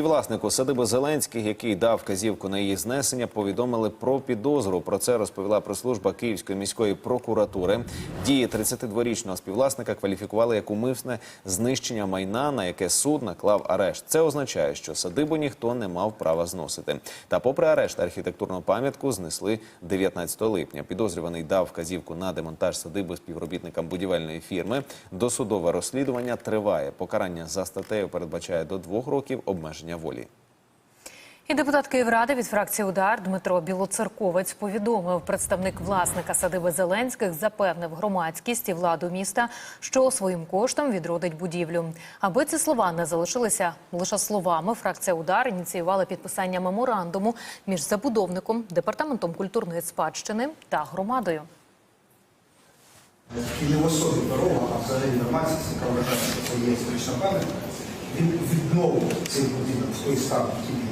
Співвласнику садиби Зеленських, який дав вказівку на її знесення, повідомили про підозру. Про це розповіла прес-служба Київської міської прокуратури. Дії 32-річного співвласника кваліфікували як умисне знищення майна, на яке суд наклав арешт. Це означає, що садибу ніхто не мав права зносити. Та, попри арешт, архітектурну пам'ятку знесли 19 липня. Підозрюваний дав вказівку на демонтаж садиби співробітникам будівельної фірми. Досудове розслідування триває. Покарання за статтею передбачає до двох років обмеження волі. І депутат Київради від фракції Удар Дмитро Білоцерковець повідомив, представник власника садиби Зеленських запевнив громадськість і владу міста, що своїм коштом відродить будівлю. Аби ці слова не залишилися лише словами. Фракція Удар ініціювала підписання меморандуму між забудовником, департаментом культурної спадщини та громадою. Не в особі дорога, а взагалі громадськість, яка вважає, що це є історична пам'ятка, він відновив цей foi estado.